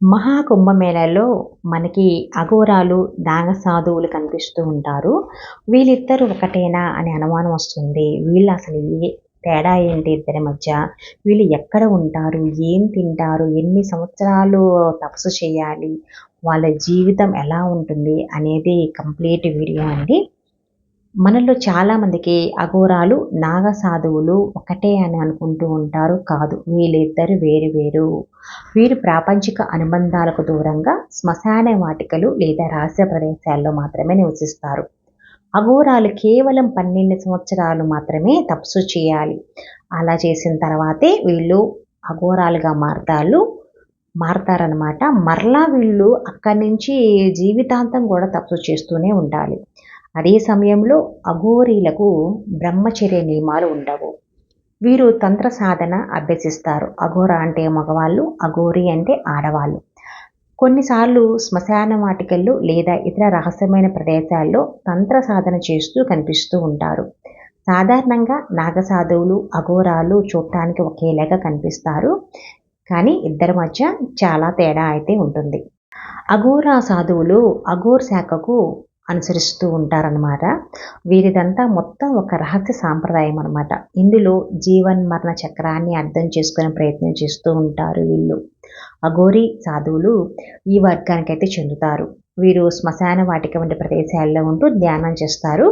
మహాకుంభమేళలో మనకి అఘోరాలు దాన సాధువులు కనిపిస్తూ ఉంటారు. వీళ్ళిద్దరూ ఒకటేనా అనే అనుమానం వస్తుంది. వీళ్ళు అసలు ఏ తేడా ఏంటి ఇద్దరి మధ్య? వీళ్ళు ఎక్కడ ఉంటారు? ఏం తింటారు? ఎన్ని సంవత్సరాలు తపస్సు చేయాలి? వాళ్ళ జీవితం ఎలా ఉంటుంది? అనేది కంప్లీట్ వీడియో అండి. మనలో చాలామందికి అఘోరాలు నాగ సాధువులు ఒకటే అని అనుకుంటూ ఉంటారు కాదు. వీళ్ళిద్దరు వేరు వేరు. వీరు ప్రాపంచిక అనుబంధాలకు దూరంగా శ్మశాన వాటికలు లేదా రహస్య ప్రదేశాల్లో మాత్రమే నివసిస్తారు. అఘోరాలు కేవలం పన్నెండు సంవత్సరాలు మాత్రమే తపస్సు చేయాలి. అలా చేసిన తర్వాతే వీళ్ళు అఘోరాలుగా మారతారు. మారతారనమాట మరలా వీళ్ళు అక్కడి నుంచి జీవితాంతం కూడా తపస్సు చేస్తూనే ఉండాలి. అదే సమయంలో అఘోరీలకు బ్రహ్మచర్య నియమాలు ఉండవు. వీరు తంత్ర సాధన అభ్యసిస్తారు. అఘోర అంటే మగవాళ్ళు అఘోరి అంటే ఆడవాళ్ళు. కొన్నిసార్లు శ్మశాన వాటికల్లో లేదా ఇతర రహస్యమైన ప్రదేశాల్లో తంత్ర సాధన చేస్తూ కనిపిస్తూ ఉంటారు. సాధారణంగా నాగసాధువులు అఘోరాలు చూడటానికి ఒకేలాగా కనిపిస్తారు. కానీ ఇద్దరి మధ్య చాలా తేడా అయితే ఉంటుంది. అఘోరా సాధువులు అఘోర్ శాఖకు అనుసరిస్తూ ఉంటారనమాట వీరిదంతా మొత్తం ఒక రహస్య సాంప్రదాయం అనమాట ఇందులో జీవన్ మరణ చక్రాన్ని అర్థం చేసుకునే ప్రయత్నం చేస్తూ ఉంటారు వీళ్ళు. అఘోరి సాధువులు ఈ వర్గానికైతే చెందుతారు. వీరు శ్మశాన వాటిక వంటి ప్రదేశాల్లో ఉంటూ ధ్యానం చేస్తారు.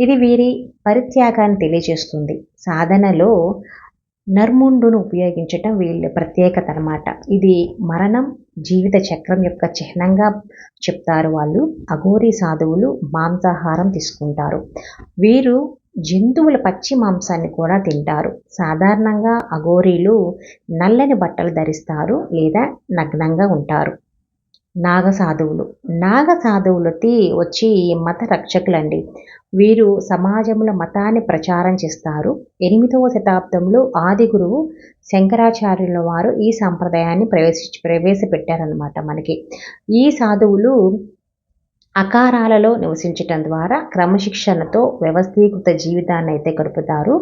ఇది వీరి పరిత్యాగాన్ని తెలియజేస్తుంది. సాధనలో నర్ముండును ఉపయోగించటం వీళ్ళ ప్రత్యేకత అనమాట ఇది మరణం జీవిత చక్రం యొక్క చిహ్నంగా చెప్తారు వాళ్ళు. అఘోరి సాధువులు మాంసాహారం తీసుకుంటారు. వీరు జంతువుల పచ్చి మాంసాన్ని కూడా తింటారు. సాధారణంగా అఘోరీలు నల్లని బట్టలు ధరిస్తారు లేదా నగ్నంగా ఉంటారు. నాగ సాధువులు. నాగ సాధువులకి వచ్చి మత రక్షకులండి. వీరు సమాజంలో మతాన్ని ప్రచారం చేస్తారు. ఎనిమిదవ శతాబ్దంలో ఆది గురువు శంకరాచార్యుల వారు ఈ సాంప్రదాయాన్ని ప్రవేశ ప్రవేశపెట్టారనమాట మనకి. ఈ సాధువులు అకారాలలో నివసించటం ద్వారా క్రమశిక్షణతో వ్యవస్థీకృత జీవితాన్ని అయితే గడుపుతారు.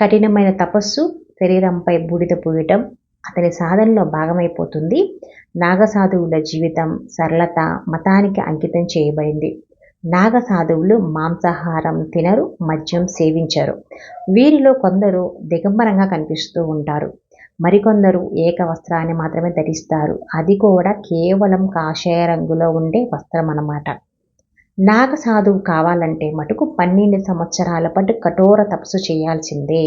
కఠినమైన తపస్సు శరీరంపై బూడిద పూయటం అతని సాధనలో భాగమైపోతుంది. నాగసాధువుల జీవితం సరళత మతానికి అంకితం చేయబడింది. నాగ సాధువులు మాంసాహారం తినరు మద్యం సేవించరు. వీరిలో కొందరు దిగంబరంగా కనిపిస్తూ ఉంటారు. మరికొందరు ఏక వస్త్రాన్ని మాత్రమే ధరిస్తారు. అది కూడా కేవలం కాషాయ రంగులో ఉండే వస్త్రం అన్నమాట. నాగ సాధువు కావాలంటే మటుకు పన్నెండు సంవత్సరాల పాటు కఠోర తపస్సు చేయాల్సిందే.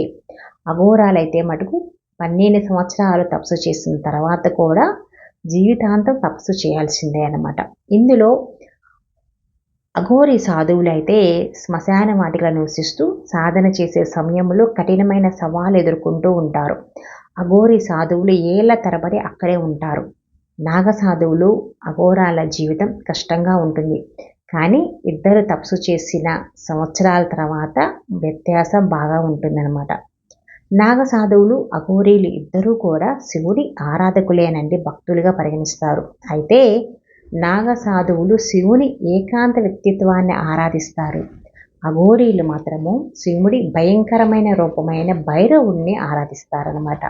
అఘోరాలైతే మటుకు పన్నెండు సంవత్సరాలు తపస్సు చేసిన తర్వాత కూడా జీవితాంతం తపస్సు చేయాల్సిందే అన్నమాట. ఇందులో అఘోరి సాధువులైతే శ్మశాన వాటికలో నివసిస్తూ సాధన చేసే సమయంలో కఠినమైన సవాలు ఎదుర్కొంటూ ఉంటారు. అఘోరి సాధువులు ఏళ్ళ తరబడి అక్కడే ఉంటారు. నాగ సాధువులు అఘోరాల జీవితం కష్టంగా ఉంటుంది. కానీ ఇద్దరు తపస్సు చేసిన సంవత్సరాల తర్వాత వ్యత్యాసం బాగా ఉంటుందన్నమాట. నాగ సాధువులు అఘోరీలు ఇద్దరూ కూడా శివుడి ఆరాధకులేనండి భక్తులుగా పరిగణిస్తారు. అయితే నాగ సాధువులు శివుని ఏకాంత వ్యక్తిత్వాన్ని ఆరాధిస్తారు. అఘోరీలు మాత్రము శివుడి భయంకరమైన రూపమైన భైరవుణ్ణి ఆరాధిస్తారనమాట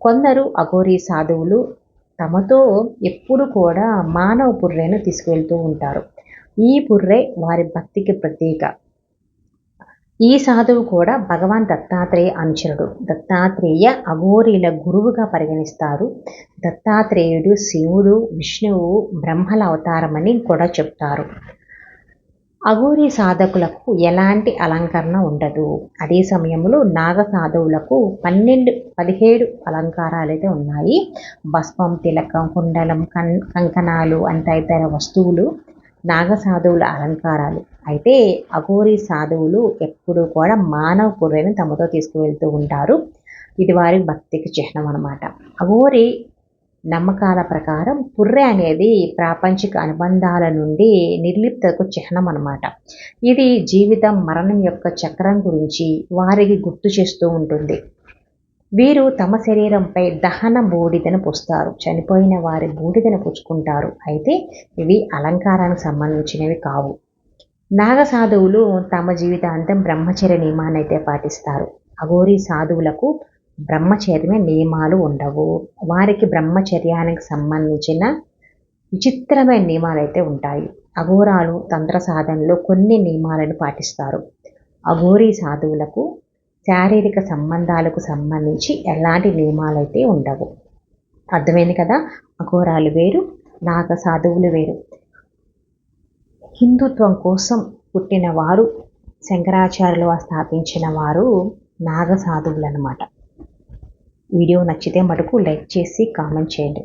కొందరు అఘోరీ సాధువులు తమతో ఎప్పుడు కూడా మానవ పుర్రెను తీసుకువెళ్తూ ఉంటారు. ఈ పుర్రె వారి భక్తికి ప్రతీక. ఈ సాధువు కూడా భగవాన్ దత్తాత్రేయ అనుచరుడు. దత్తాత్రేయ అఘోరీల గురువుగా పరిగణిస్తారు. దత్తాత్రేయుడు శివుడు విష్ణువు బ్రహ్మల అవతారమని కూడా చెప్తారు. అఘోరి సాధకులకు ఎలాంటి అలంకరణ ఉండదు. అదే సమయంలో నాగ సాధువులకు పన్నెండు పదిహేడు అలంకారాలు అయితే ఉన్నాయి. భస్మం తిలకం కుండలం కం కంకణాలు అంత ఇతర వస్తువులు నాగ సాధువుల అలంకారాలు. అయితే అఘోరి సాధువులు ఎప్పుడూ కూడా మానవ పుర్రెని తమతో తీసుకువెళ్తూ ఉంటారు. ఇది వారి భక్తికి చిహ్నం అనమాట అఘోరి నమ్మకాల ప్రకారం పుర్రె అనేది ప్రాపంచిక అనుబంధాల నుండి నిర్లిప్తకు చిహ్నం అనమాట ఇది జీవితం మరణం యొక్క చక్రం గురించి వారికి గుర్తు చేస్తూ ఉంటుంది. వీరు తమ శరీరంపై దహన బూడిదను పూస్తారు. చనిపోయిన వారి బూడిదను పుచ్చుకుంటారు. అయితే ఇవి అలంకారానికి సంబంధించినవి కావు. నాగ సాధువులు తమ జీవితాంతం బ్రహ్మచర్య నియమాన్ని అయితే పాటిస్తారు. అఘోరి సాధువులకు బ్రహ్మచర్య నియమాలు ఉండవు. వారికి బ్రహ్మచర్యానికి సంబంధించిన విచిత్రమైన నియమాలు అయితే ఉంటాయి. అఘోరాలు తంత్ర సాధనలో కొన్ని నియమాలను పాటిస్తారు. అఘోరీ సాధువులకు శారీరక సంబంధాలకు సంబంధించి ఎలాంటి నియమాలు అయితే ఉండవు. అర్థమైంది కదా? అఘోరాలు వేరు నాగ సాధువులు వేరు. హిందుత్వం కోసం పుట్టిన వారు శంకరాచార్యులు స్థాపించిన వారు నాగ సాధువులు అనమాట వీడియో నచ్చితే మటుకు లైక్ చేసి కామెంట్ చేయండి.